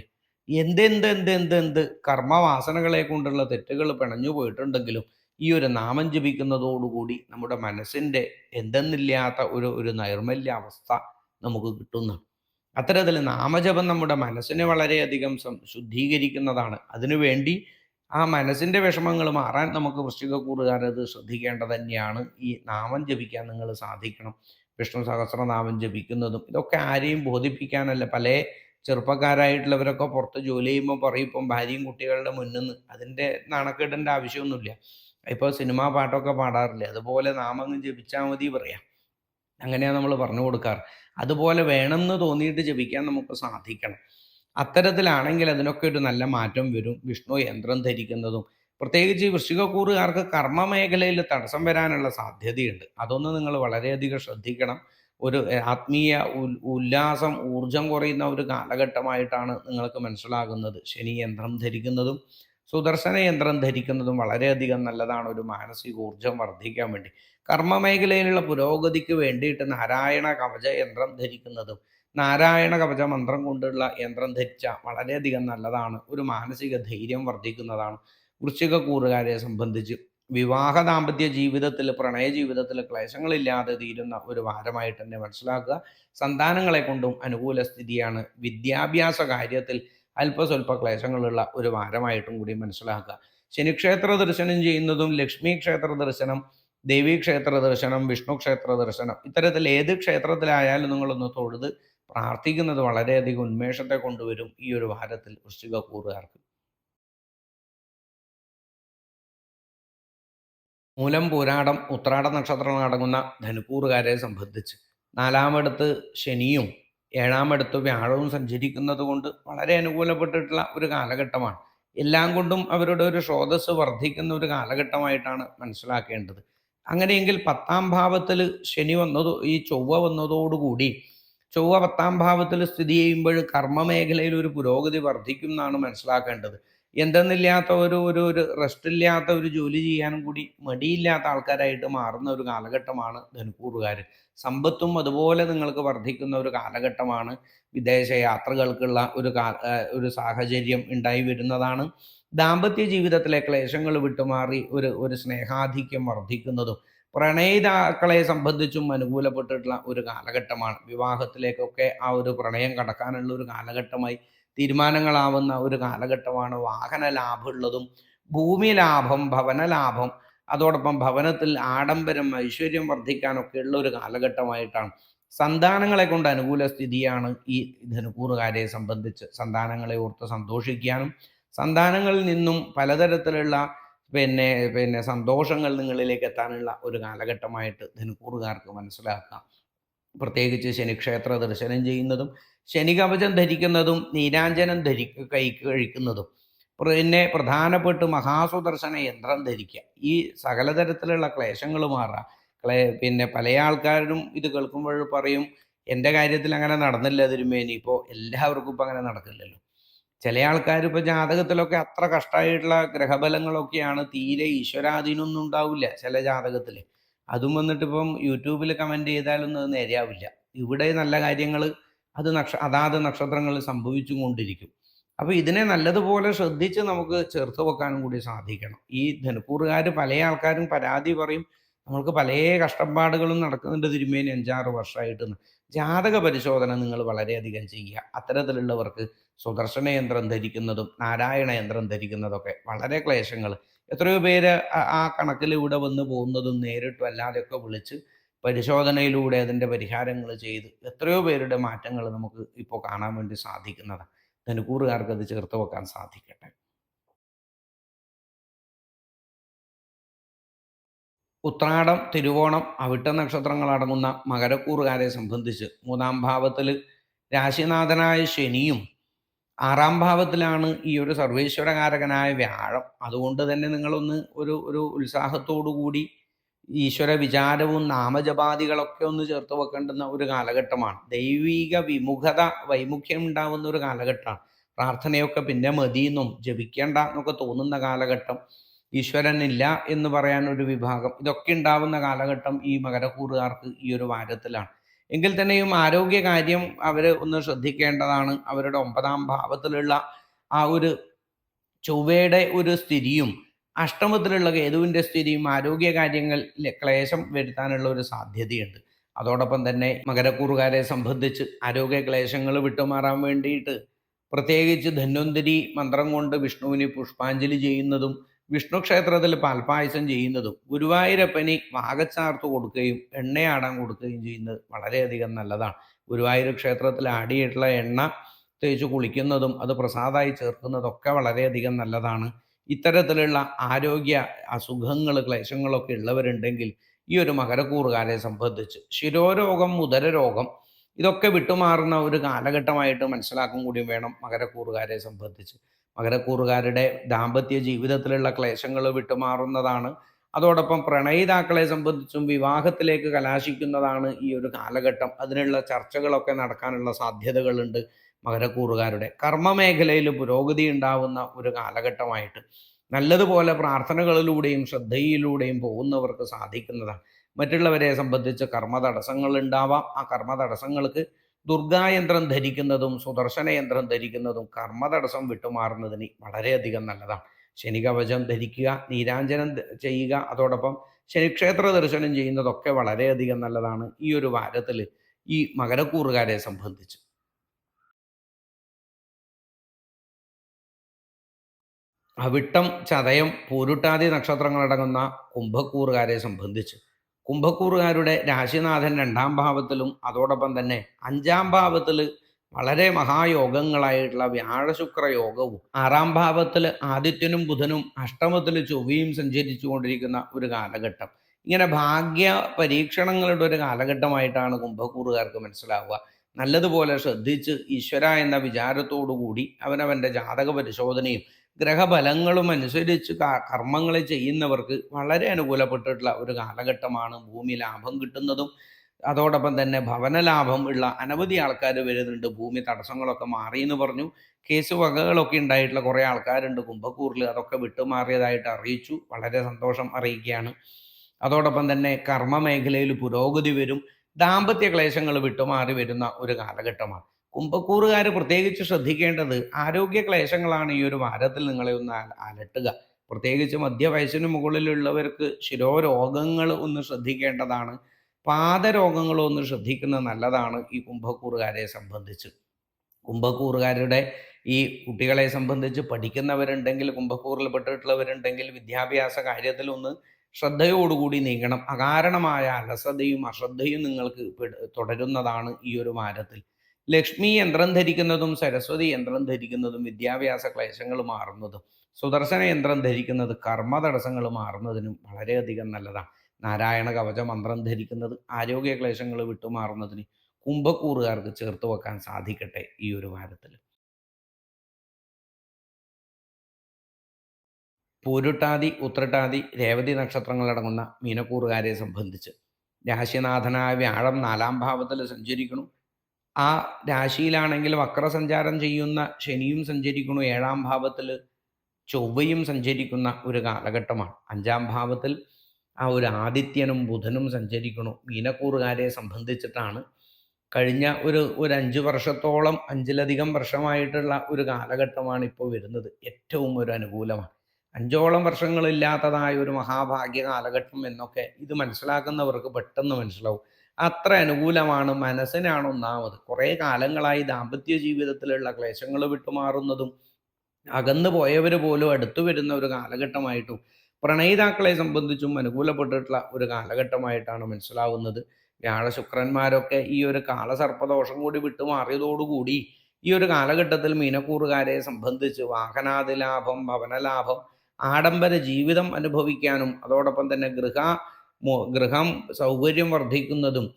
എന്തെന്ത് എന്ത് എന്ത് എന്ത് കർമ്മവാസനകളെ കൊണ്ടുള്ള തെറ്റുകൾ പിണഞ്ഞു പോയിട്ടുണ്ടെങ്കിലും ഈ ഒരു നാമം ജപിക്കുന്നതോടുകൂടി നമ്മുടെ മനസ്സിന്റെ എന്തെന്നില്ലാത്ത ഒരു ഒരു നൈർമല്യാവസ്ഥ നമുക്ക് കിട്ടുന്നു അത്തരത്തിൽ നാമജപം നമ്മുടെ മനസ്സിനെ വളരെയധികം ശുദ്ധീകരിക്കുന്നതാണ്. അതിനുവേണ്ടി ആ മനസ്സിന്റെ വിഷമങ്ങൾ മാറാൻ നമുക്ക് വൃശ്ചികക്കൂറുകാരത് ശ്രദ്ധിക്കേണ്ടത് തന്നെയാണ്. ഈ നാമം ജപിക്കാൻ നിങ്ങൾ സാധിക്കണം. വിഷ്ണു സഹസ്രനാമം ജപിക്കുന്നതും ഇതൊക്കെ ആരെയും ബോധിപ്പിക്കാനല്ല. പല ചെറുപ്പക്കാരായിട്ടുള്ളവരൊക്കെ പുറത്ത് ജോലി ചെയ്യുമ്പോൾ പറയും ഭാര്യയും കുട്ടികളുടെ മുന്നിൽ നിന്ന് അതിന്റെ നാണക്കേടേണ്ട ആവശ്യമൊന്നുമില്ല. ഇപ്പോൾ സിനിമാ പാട്ടൊക്കെ പാടാറില്ലേ? അതുപോലെ നാമം ജപിച്ചാൽ മതി പറയാം. അങ്ങനെയാണ് നമ്മൾ പറഞ്ഞു കൊടുക്കാറ്. അതുപോലെ വേണമെന്ന് തോന്നിയിട്ട് ജപിക്കാൻ നമുക്ക് സാധിക്കണം. അത്തരത്തിലാണെങ്കിൽ അതിനൊക്കെ ഒരു നല്ല മാറ്റം വരും. വിഷ്ണു യന്ത്രം ധരിക്കുന്നതും. പ്രത്യേകിച്ച് ഈ വൃശ്ചികക്കൂറുകാർക്ക് കർമ്മ മേഖലയിൽ തടസ്സം വരാനുള്ള സാധ്യതയുണ്ട്. അതൊന്ന് നിങ്ങൾ വളരെയധികം ശ്രദ്ധിക്കണം. ഒരു ആത്മീയ ഉല്ലാസം ഊർജം കുറയുന്ന ഒരു കാലഘട്ടമായിട്ടാണ് നിങ്ങൾക്ക് മനസ്സിലാകുന്നത്. ശനി യന്ത്രം ധരിക്കുന്നതും സുദർശന യന്ത്രം ധരിക്കുന്നതും വളരെയധികം നല്ലതാണ്. ഒരു മാനസിക ഊർജം വർദ്ധിക്കാൻ വേണ്ടി. കർമ്മ മേഖലയിലുള്ള പുരോഗതിക്ക് വേണ്ടിയിട്ട് നാരായണ കവച യന്ത്രം ധരിക്കുന്നതും നാരായണ കവച മന്ത്രം കൊണ്ടുള്ള യന്ത്രം ധരിച്ച വളരെയധികം നല്ലതാണ്. ഒരു മാനസിക ധൈര്യം വർദ്ധിക്കുന്നതാണ്. വൃശ്ചിക കൂറുകാരെ സംബന്ധിച്ച് വിവാഹ ദാമ്പത്യ ജീവിതത്തിൽ പ്രണയ ജീവിതത്തിൽ ക്ലേശങ്ങളില്ലാതെ തീരുന്ന ഒരു വാരമായിട്ട് തന്നെ മനസ്സിലാക്കുക. സന്താനങ്ങളെ കൊണ്ടും അനുകൂല സ്ഥിതിയാണ്. വിദ്യാഭ്യാസ കാര്യത്തിൽ അല്പസ്വല്പ ക്ലേശങ്ങളുള്ള ഒരു വാരമായിട്ടും കൂടി മനസ്സിലാക്കുക. ശനിക്ഷേത്ര ദർശനം ചെയ്യുന്നതും ലക്ഷ്മി ക്ഷേത്ര ദർശനം ദേവീ ക്ഷേത്ര ദർശനം വിഷ്ണു ക്ഷേത്ര ദർശനം ഇത്തരത്തിൽ ഏത് ക്ഷേത്രത്തിലായാലും നിങ്ങളൊന്ന് തൊഴുത് പ്രാർത്ഥിക്കുന്നത് വളരെയധികം ഉന്മേഷത്തെ കൊണ്ടുവരും ഈ ഒരു വാരത്തിൽ വൃശ്ചിക കൂറുകാർക്ക്. മൂലം പൂരാടം ഉത്രാട നക്ഷത്രങ്ങൾ അടങ്ങുന്ന ധനുക്കൂറുകാരെ സംബന്ധിച്ച് നാലാമടുത്ത് ശനിയും ഏഴാമടുത്ത് വ്യാഴവും സഞ്ചരിക്കുന്നത് കൊണ്ട് വളരെ അനുകൂലപ്പെട്ടിട്ടുള്ള ഒരു കാലഘട്ടമാണ്. എല്ലാം കൊണ്ടും അവരുടെ ഒരു സ്രോതസ് വർദ്ധിക്കുന്ന ഒരു കാലഘട്ടമായിട്ടാണ് മനസ്സിലാക്കേണ്ടത്. അങ്ങനെയെങ്കിൽ പത്താം ഭാവത്തിൽ ശനി വന്നതോ ഈ ചൊവ്വ വന്നതോടുകൂടി ചൊവ്വ പത്താം ഭാവത്തിൽ സ്ഥിതി ചെയ്യുമ്പോൾ കർമ്മമേഖലയിൽ ഒരു പുരോഗതി വർദ്ധിക്കും എന്നാണ് മനസ്സിലാക്കേണ്ടത്. എന്തെന്നില്ലാത്ത ഒരു ഒരു ഒരു റെസ്റ്റ് ഇല്ലാത്ത ഒരു ജോലി ചെയ്യാനും കൂടി മടിയില്ലാത്ത ആൾക്കാരായിട്ട് മാറുന്ന ഒരു കാലഘട്ടമാണ് ധനുക്കൂറുകാർ സമ്പത്തും അതുപോലെ നിങ്ങൾക്ക് വർദ്ധിക്കുന്ന ഒരു കാലഘട്ടമാണ് വിദേശ യാത്രകൾക്കുള്ള ഒരു ഒരു സാഹചര്യം ഉണ്ടായി വരുന്നതാണ്. ദാമ്പത്യ ജീവിതത്തിലെ ക്ലേശങ്ങൾ വിട്ടുമാറി ഒരു ഒരു സ്നേഹാധിക്യം വർദ്ധിക്കുന്നതും പ്രണയിതാക്കളെ സംബന്ധിച്ചും അനുകൂലപ്പെട്ടിട്ടുള്ള ഒരു കാലഘട്ടമാണ്. വിവാഹത്തിലേക്കൊക്കെ ആ ഒരു പ്രണയം കടക്കാനുള്ള ഒരു കാലഘട്ടമായി തീരുമാനങ്ങളാവുന്ന ഒരു കാലഘട്ടമാണ്. വാഹന ലാഭമുള്ളതും ഭൂമി ലാഭം ഭവന ലാഭം അതോടൊപ്പം ഭവനത്തിൽ ആഡംബരം ഐശ്വര്യം വർദ്ധിക്കാനൊക്കെ ഉള്ള ഒരു കാലഘട്ടമായിട്ടാണ്. സന്താനങ്ങളെ കൊണ്ട് അനുകൂല സ്ഥിതിയാണ് ഈ ധനുക്കൂറുകാരെ സംബന്ധിച്ച് സന്താനങ്ങളെ ഓർത്ത് സന്തോഷിക്കാനും സന്താനങ്ങളിൽ നിന്നും പലതരത്തിലുള്ള പിന്നെ പിന്നെ സന്തോഷങ്ങൾ നിങ്ങളിലേക്ക് എത്താനുള്ള ഒരു കാലഘട്ടമായിട്ട് ധനുക്കൂറുകാർക്ക് മനസ്സിലാക്കാം. പ്രത്യേകിച്ച് ശനിക്ഷേത്ര ദർശനം ചെയ്യുന്നതും ശനി കവചം ധരിക്കുന്നതും നീരാഞ്ജനം ധരി കൈ കഴിക്കുന്നതും പിന്നെ പ്രധാനപ്പെട്ട് മഹാസുദർശന യന്ത്രം ധരിക്കുക. ഈ സകലതരത്തിലുള്ള ക്ലേശങ്ങൾ മാറുക ക്ലേ പിന്നെ പല ആൾക്കാരും ഇത് കേൾക്കുമ്പോൾ പറയും എന്റെ കാര്യത്തിൽ അങ്ങനെ നടന്നില്ല തിരുമേനി. ഇപ്പോൾ എല്ലാവർക്കും ഇപ്പം അങ്ങനെ നടക്കില്ലല്ലോ. ചില ആൾക്കാർ ഇപ്പോൾ ജാതകത്തിലൊക്കെ അത്ര കഷ്ടമായിട്ടുള്ള ഗ്രഹബലങ്ങളൊക്കെയാണ് തീരെ ഈശ്വരാധീനമൊന്നും ഉണ്ടാവില്ല ചില ജാതകത്തിൽ അതും വന്നിട്ട് ഇപ്പം യൂട്യൂബിൽ കമന്റ് ചെയ്താലൊന്നും അത് നേരെയാവില്ല. ഇവിടെ നല്ല കാര്യങ്ങൾ അത് നക്ഷ അതാത് നക്ഷത്രങ്ങൾ സംഭവിച്ചു കൊണ്ടിരിക്കും അപ്പോൾ ഇതിനെ നല്ലതുപോലെ ശ്രദ്ധിച്ച് നമുക്ക് ചേർത്ത് വെക്കാനും കൂടി സാധിക്കണം. ഈ ധനുക്കൂറുകാർ പല ആൾക്കാരും പരാതി പറയും നമ്മൾക്ക് പല കഷ്ടപ്പാടുകളും നടക്കുന്നുണ്ട് തിരുമേനി അഞ്ചാറ് വർഷമായിട്ട് ജാതക പരിശോധന നിങ്ങൾ വളരെയധികം ചെയ്യുക. അത്തരത്തിലുള്ളവർക്ക് സുദർശന യന്ത്രം ധരിക്കുന്നതും നാരായണ യന്ത്രം ധരിക്കുന്നതൊക്കെ വളരെ ക്ലേശങ്ങൾ എത്രയോ പേര് ആ കണക്കിലൂടെ വന്ന് പോകുന്നതും നേരിട്ടും അല്ലാതെയൊക്കെ വിളിച്ച് പരിശോധനയിലൂടെ അതിന്റെ പരിഹാരങ്ങൾ ചെയ്ത് എത്രയോ പേരുടെ മാറ്റങ്ങൾ നമുക്ക് ഇപ്പോൾ കാണാൻ വേണ്ടി സാധിക്കുന്നതാണ് ധനുക്കൂറുകാർക്ക് അത് ചേർത്ത് വെക്കാൻ സാധിക്കട്ടെ. ഉത്രാടം തിരുവോണം അവിട്ട നക്ഷത്രങ്ങൾ അടങ്ങുന്ന മകരക്കൂറുകാരെ സംബന്ധിച്ച് മൂന്നാം ഭാവത്തിൽ രാശിനാഥനായ ശനിയും ആറാം ഭാവത്തിലാണ് ഈ ഒരു സർവേശ്വരകാരകനായ വ്യാഴം. അതുകൊണ്ട് തന്നെ നിങ്ങളൊന്ന് ഒരു ഒരു ഉത്സാഹത്തോടു കൂടി ഈശ്വര വിചാരവും നാമജപാദികളൊക്കെ ഒന്ന് ചേർത്ത് വെക്കേണ്ടുന്ന ഒരു കാലഘട്ടമാണ്. ദൈവിക വിമുഖത വൈമുഖ്യം ഉണ്ടാവുന്ന ഒരു കാലഘട്ടമാണ്. പ്രാർത്ഥനയൊക്കെ പിന്നെ മതിയെന്നും ജപിക്കേണ്ട എന്നൊക്കെ തോന്നുന്ന കാലഘട്ടം ഈശ്വരനില്ല എന്ന് പറയാൻ ഒരു വിഭാഗം. ഇതൊക്കെ ഉണ്ടാവുന്ന കാലഘട്ടം ഈ മകരക്കൂറുകാർക്ക് ഈ ഒരു വാരത്തിലാണ്. എങ്കിൽ തന്നെയും ആരോഗ്യകാര്യം അവർ ഒന്ന് ശ്രദ്ധിക്കേണ്ടതാണ്. അവരുടെ ഒമ്പതാം ഭാവത്തിലുള്ള ആ ഒരു ചൊവ്വയുടെ ഒരു സ്ഥിതിയും അഷ്ടമത്തിലുള്ള കേതുവിന്റെ സ്ഥിതിയും ആരോഗ്യകാര്യങ്ങളിൽ ക്ലേശം വരുത്താനുള്ള ഒരു സാധ്യതയുണ്ട്. അതോടൊപ്പം തന്നെ മകരക്കൂറുകാരെ സംബന്ധിച്ച് ആരോഗ്യ ക്ലേശങ്ങൾ വിട്ടുമാറാൻ വേണ്ടിയിട്ട് പ്രത്യേകിച്ച് ധന്വന്തരി മന്ത്രം കൊണ്ട് വിഷ്ണുവിന് പുഷ്പാഞ്ജലി ചെയ്യുന്നതും വിഷ്ണു ക്ഷേത്രത്തിൽ പാൽപ്പായസം ചെയ്യുന്നതും ഗുരുവായൂരപ്പനി വാഗച്ചാർത്ത് കൊടുക്കുകയും എണ്ണയാടാൻ കൊടുക്കുകയും ചെയ്യുന്നത് വളരെയധികം നല്ലതാണ്. ഗുരുവായൂർ ക്ഷേത്രത്തിൽ ആടിയിട്ടുള്ള എണ്ണ തേച്ച് കുളിക്കുന്നതും അത് പ്രസാദമായി ചേർക്കുന്നതൊക്കെ വളരെയധികം നല്ലതാണ്. ഇത്തരത്തിലുള്ള ആരോഗ്യ അസുഖങ്ങൾ ക്ലേശങ്ങളൊക്കെ ഉള്ളവരുണ്ടെങ്കിൽ ഈ ഒരു മകരക്കൂറുകാരെ സംബന്ധിച്ച് ശിരോരോഗം ഉദരരോഗം ഇതൊക്കെ വിട്ടുമാറുന്ന ഒരു കാലഘട്ടമായിട്ട് മനസ്സിലാക്കും കൂടിയും വേണം മകരക്കൂറുകാരെ സംബന്ധിച്ച്. മകരക്കൂറുകാരുടെ ദാമ്പത്യ ജീവിതത്തിലുള്ള ക്ലേശങ്ങൾ വിട്ടുമാറുന്നതാണ്. അതോടൊപ്പം പ്രണയിതാക്കളെ സംബന്ധിച്ചും വിവാഹത്തിലേക്ക് കലാശിക്കുന്നതാണ് ഈ ഒരു കാലഘട്ടം. അതിനുള്ള ചർച്ചകളൊക്കെ നടക്കാനുള്ള സാധ്യതകളുണ്ട് മകരക്കൂറുകാരുടെ. കർമ്മമേഖലയിൽ പുരോഗതി ഉണ്ടാവുന്ന ഒരു കാലഘട്ടമായിട്ട് നല്ലതുപോലെ പ്രാർത്ഥനകളിലൂടെയും ശ്രദ്ധയിലൂടെയും പോകുന്നവർക്ക് സാധിക്കുന്നതാണ്. മറ്റുള്ളവരെ സംബന്ധിച്ച് കർമ്മ തടസ്സങ്ങൾ ഉണ്ടാവാം. ആ കർമ്മ തടസ്സങ്ങൾക്ക് ദുർഗായന്ത്രം ധരിക്കുന്നതും സുദർശന യന്ത്രം ധരിക്കുന്നതും കർമ്മ തടസ്സം വിട്ടുമാറുന്നതിന് വളരെയധികം നല്ലതാണ്. ശനികവചം ധരിക്കുക നീരാഞ്ജനം ചെയ്യുക അതോടൊപ്പം ശനിക്ഷേത്ര ദർശനം ചെയ്യുന്നതൊക്കെ വളരെയധികം നല്ലതാണ് ഈ ഒരു വാരത്തിൽ ഈ മകരക്കൂറുകാരെ സംബന്ധിച്ച്. അവിട്ടം ചതയം പൂരുട്ടാതി നക്ഷത്രങ്ങളടങ്ങുന്ന കുംഭക്കൂറുകാരെ സംബന്ധിച്ച്. കുംഭക്കൂറുകാരുടെ രാശിനാഥൻ രണ്ടാം ഭാവത്തിലും അതോടൊപ്പം തന്നെ അഞ്ചാം ഭാവത്തിൽ വളരെ മഹായോഗങ്ങളായിട്ടുള്ള വ്യാഴശുക്ര യോഗവും ആറാം ഭാവത്തിൽ ആദിത്യനും ബുധനും അഷ്ടമത്തിൽ ചൊവ്വയും സഞ്ചരിച്ചു കൊണ്ടിരിക്കുന്ന ഒരു കാലഘട്ടം. ഇങ്ങനെ ഭാഗ്യ പരീക്ഷണങ്ങളുടെ ഒരു കാലഘട്ടമായിട്ടാണ് കുംഭക്കൂറുകാർക്ക് മനസ്സിലാവുക. നല്ലതുപോലെ ശ്രദ്ധിച്ച് ഈശ്വര എന്ന വിചാരത്തോടു കൂടി അവനവന്റെ ജാതക പരിശോധനയും ഗ്രഹബലങ്ങളും അനുസരിച്ച് കർമ്മങ്ങൾ ചെയ്യുന്നവർക്ക് വളരെ അനുകൂലപ്പെട്ടിട്ടുള്ള ഒരു കാലഘട്ടമാണ് ഭൂമി ലാഭം കിട്ടുന്നതും. അതോടൊപ്പം തന്നെ ഭവന ലാഭം ഉള്ള അനവധി ആൾക്കാർ വരുന്നുണ്ട്. ഭൂമി തടസ്സങ്ങളൊക്കെ മാറി എന്ന് പറഞ്ഞു. കേസ് വകകളൊക്കെ ഉണ്ടായിട്ടുള്ള കുറേ ആൾക്കാരുണ്ട്. കുംഭക്കൂറിൽ അതൊക്കെ വിട്ടുമാറിയതായിട്ട് അറിയിച്ചു. വളരെ സന്തോഷം അറിയിക്കുകയാണ്. അതോടൊപ്പം തന്നെ കർമ്മ മേഖലയിൽ പുരോഗതി വരും. ദാമ്പത്യ ക്ലേശങ്ങൾ വിട്ടുമാറി വരുന്ന ഒരു കാലഘട്ടമാണ്. കുംഭക്കൂറുകാർ പ്രത്യേകിച്ച് ശ്രദ്ധിക്കേണ്ടത് ആരോഗ്യ ക്ലേശങ്ങളാണ് ഈ ഒരു വാരത്തിൽ നിങ്ങളെ ഒന്ന് അലട്ടുക. പ്രത്യേകിച്ച് മധ്യവയസ്സിന് മുകളിലുള്ളവർക്ക് ശിരോരോഗങ്ങൾ ഒന്ന് ശ്രദ്ധിക്കേണ്ടതാണ്. പാദരോഗങ്ങളോ ഒന്ന് ശ്രദ്ധിക്കുന്നത് നല്ലതാണ് ഈ കുംഭക്കൂറുകാരെ സംബന്ധിച്ച്. കുംഭക്കൂറുകാരുടെ ഈ കുട്ടികളെ സംബന്ധിച്ച് പഠിക്കുന്നവരുണ്ടെങ്കിൽ കുംഭക്കൂറിൽ പെട്ടിട്ടുള്ളവരുണ്ടെങ്കിൽ വിദ്യാഭ്യാസ കാര്യത്തിൽ ഒന്ന് ശ്രദ്ധയോടുകൂടി നീങ്ങണം. അകാരണമായ അലസതയും അശ്രദ്ധയും നിങ്ങൾക്ക് തുടരുന്നതാണ് ഈ ഒരു വാരത്തിൽ. ലക്ഷ്മി യന്ത്രം ധരിക്കുന്നതും സരസ്വതി യന്ത്രം ധരിക്കുന്നതും വിദ്യാഭ്യാസ ക്ലേശങ്ങൾ മാറുന്നതും സുദർശന യന്ത്രം ധരിക്കുന്നത് കർമ്മ തടസ്സങ്ങൾ മാറുന്നതിനും വളരെയധികം നല്ലതാണ്. നാരായണ കവച മന്ത്രം ധരിക്കുന്നത് ആരോഗ്യ ക്ലേശങ്ങൾ വിട്ടുമാറുന്നതിന് കുംഭക്കൂറുകാർക്ക് ചേർത്ത് വെക്കാൻ സാധിക്കട്ടെ ഈ ഒരു വാരത്തിൽ. പൂരുട്ടാതി ഉത്രട്ടാതി രേവതി നക്ഷത്രങ്ങളടങ്ങുന്ന മീനക്കൂറുകാരെ സംബന്ധിച്ച് രാശിനാഥനായ വ്യാഴം നാലാം ഭാവത്തിൽ സഞ്ചരിക്കണം ആ രാശിയിലാണെങ്കിൽ വക്രസഞ്ചാരം ചെയ്യുന്ന ശനിയും സഞ്ചരിക്കുന്നു. ഏഴാം ഭാവത്തിൽ ചൊവ്വയും സഞ്ചരിക്കുന്ന ഒരു കാലഘട്ടമാണ്. അഞ്ചാം ഭാവത്തിൽ ആ ഒരു ആദിത്യനും ബുധനും സഞ്ചരിക്കുന്നു. മീനക്കൂറുകാരെ സംബന്ധിച്ചിട്ടാണ് കഴിഞ്ഞ ഒരു ഒരു അഞ്ച് വർഷത്തോളം അഞ്ചിലധികം വർഷമായിട്ടുള്ള ഒരു കാലഘട്ടമാണ് ഇപ്പോൾ വരുന്നത്. ഏറ്റവും ഒരു അനുകൂലമാണ്. അഞ്ചോളം വർഷങ്ങളില്ലാത്തതായ ഒരു മഹാഭാഗ്യ കാലഘട്ടം എന്നൊക്കെ ഇത് മനസ്സിലാക്കുന്നവർക്ക് പെട്ടെന്ന് മനസ്സിലാവും. അത്ര അനുകൂലമാണ് മനസ്സിനാണ് ഒന്നാമത്. കുറേ കാലങ്ങളായി ദാമ്പത്യ ജീവിതത്തിലുള്ള ക്ലേശങ്ങൾ വിട്ടുമാറുന്നതും അകന്നു പോയവർ പോലും അടുത്തു വരുന്ന ഒരു കാലഘട്ടമായിട്ടും പ്രണയിതാക്കളെ സംബന്ധിച്ചും അനുകൂലപ്പെട്ടിട്ടുള്ള ഒരു കാലഘട്ടമായിട്ടാണ് മനസ്സിലാവുന്നത്. വ്യാഴശുക്രന്മാരൊക്കെ ഈ ഒരു കാലസർപ്പദോഷം കൂടി വിട്ടുമാറിയതോടുകൂടി ഈ ഒരു കാലഘട്ടത്തിൽ മീനക്കൂറുകാരെ സംബന്ധിച്ച് വാഹനാദിലാഭം ഭവനലാഭം ആഡംബര ജീവിതം അനുഭവിക്കാനും അതോടൊപ്പം തന്നെ ഗൃഹ ഗൃഹം സൗകര്യം വർദ്ധിക്കുന്നതും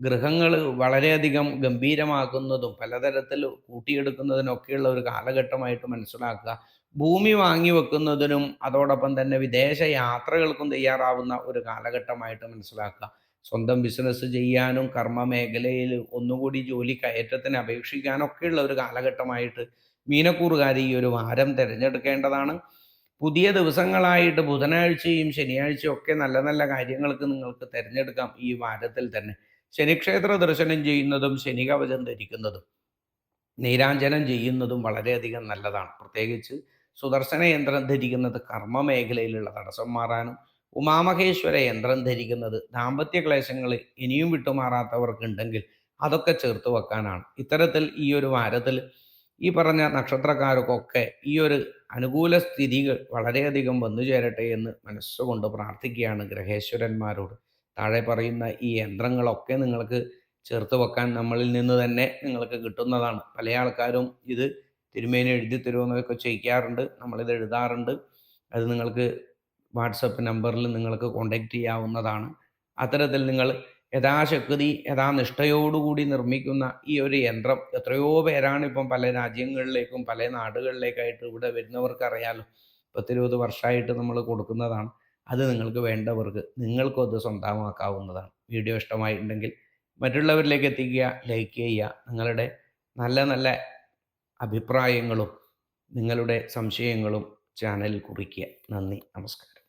ഗൃഹങ്ങൾ വളരെയധികം ഗംഭീരമാക്കുന്നതും പലതരത്തിൽ കൂട്ടിയെടുക്കുന്നതിനൊക്കെയുള്ള ഒരു കാലഘട്ടമായിട്ട് മനസ്സിലാക്കുക. ഭൂമി വാങ്ങി വെക്കുന്നതിനും അതോടൊപ്പം തന്നെ വിദേശ യാത്രകൾക്കും തയ്യാറാവുന്ന ഒരു കാലഘട്ടമായിട്ട് മനസ്സിലാക്കുക. സ്വന്തം ബിസിനസ് ചെയ്യാനും കർമ്മ മേഖലയിൽ ഒന്നുകൂടി ജോലി കയറ്റത്തിന് അപേക്ഷിക്കാനൊക്കെയുള്ള ഒരു കാലഘട്ടമായിട്ട് മീനക്കൂറുകാർ ഈ ഒരു വാരം തിരഞ്ഞെടുക്കേണ്ടതാണ്. പുതിയ ദിവസങ്ങളായിട്ട് ബുധനാഴ്ചയും ശനിയാഴ്ചയും ഒക്കെ നല്ല നല്ല കാര്യങ്ങൾക്ക് നിങ്ങൾക്ക് തിരഞ്ഞെടുക്കാം ഈ വാരത്തിൽ തന്നെ. ശനിക്ഷേത്ര ദർശനം ചെയ്യുന്നതും ശനി കവചം ധരിക്കുന്നതും നീരാഞ്ജനം ചെയ്യുന്നതും വളരെയധികം നല്ലതാണ്. പ്രത്യേകിച്ച് സുദർശന യന്ത്രം ധരിക്കുന്നത് കർമ്മ മേഖലയിലുള്ള തടസ്സം മാറാനും ഉമാമഹേശ്വര യന്ത്രം ധരിക്കുന്നത് ദാമ്പത്യ ക്ലേശങ്ങൾ ഇനിയും വിട്ടുമാറാത്തവർക്കുണ്ടെങ്കിൽ അതൊക്കെ ചേർത്ത് വെക്കാനാണ്. ഇത്തരത്തിൽ ഈ ഒരു വാരത്തിൽ ഈ പറഞ്ഞ നക്ഷത്രക്കാർക്കൊക്കെ ഈ ഒരു അനുകൂല സ്ഥിതികൾ വളരെയധികം വന്നു ചേരട്ടെ എന്ന് മനസ്സുകൊണ്ട് പ്രാർത്ഥിക്കുകയാണ് ഗ്രഹേശ്വരന്മാരോട്. താഴെ പറയുന്ന ഈ യന്ത്രങ്ങളൊക്കെ നിങ്ങൾക്ക് ചേർത്ത് വെക്കാൻ നമ്മളിൽ നിന്ന് തന്നെ നിങ്ങൾക്ക് കിട്ടുന്നതാണ്. പല ആൾക്കാരും ഇത് തിരുമേനി എഴുതി തരുമെന്നൊക്കെ ചോദിക്കാറുണ്ട്. നമ്മളിത് എഴുതാറുണ്ട്. അത് നിങ്ങൾക്ക് വാട്സപ്പ് നമ്പറിൽ നിങ്ങൾക്ക് കോണ്ടാക്ട് ചെയ്യാവുന്നതാണ്. അത്തരത്തിൽ നിങ്ങൾ യഥാശക്തി യഥാനിഷ്ഠയോടുകൂടി നിർമ്മിക്കുന്ന ഈ ഒരു യന്ത്രം എത്രയോ പേരാണ് ഇപ്പം പല രാജ്യങ്ങളിലേക്കും പല നാടുകളിലേക്കായിട്ട് ഇവിടെ വരുന്നവർക്ക് അറിയാലോ പത്തിരുപത് വർഷമായിട്ട് നമ്മൾ കൊടുക്കുന്നതാണ്. അത് നിങ്ങൾക്ക് വേണ്ടവർക്ക് നിങ്ങൾക്കും അത് സ്വന്തമാക്കാവുന്നതാണ്. വീഡിയോ ഇഷ്ടമായിട്ടുണ്ടെങ്കിൽ മറ്റുള്ളവരിലേക്ക് എത്തിക്കുക ലൈക്ക് ചെയ്യുക. നിങ്ങളുടെ നല്ല നല്ല അഭിപ്രായങ്ങളും നിങ്ങളുടെ സംശയങ്ങളും ചാനലിൽ കുറിക്കുക. നന്ദി നമസ്കാരം.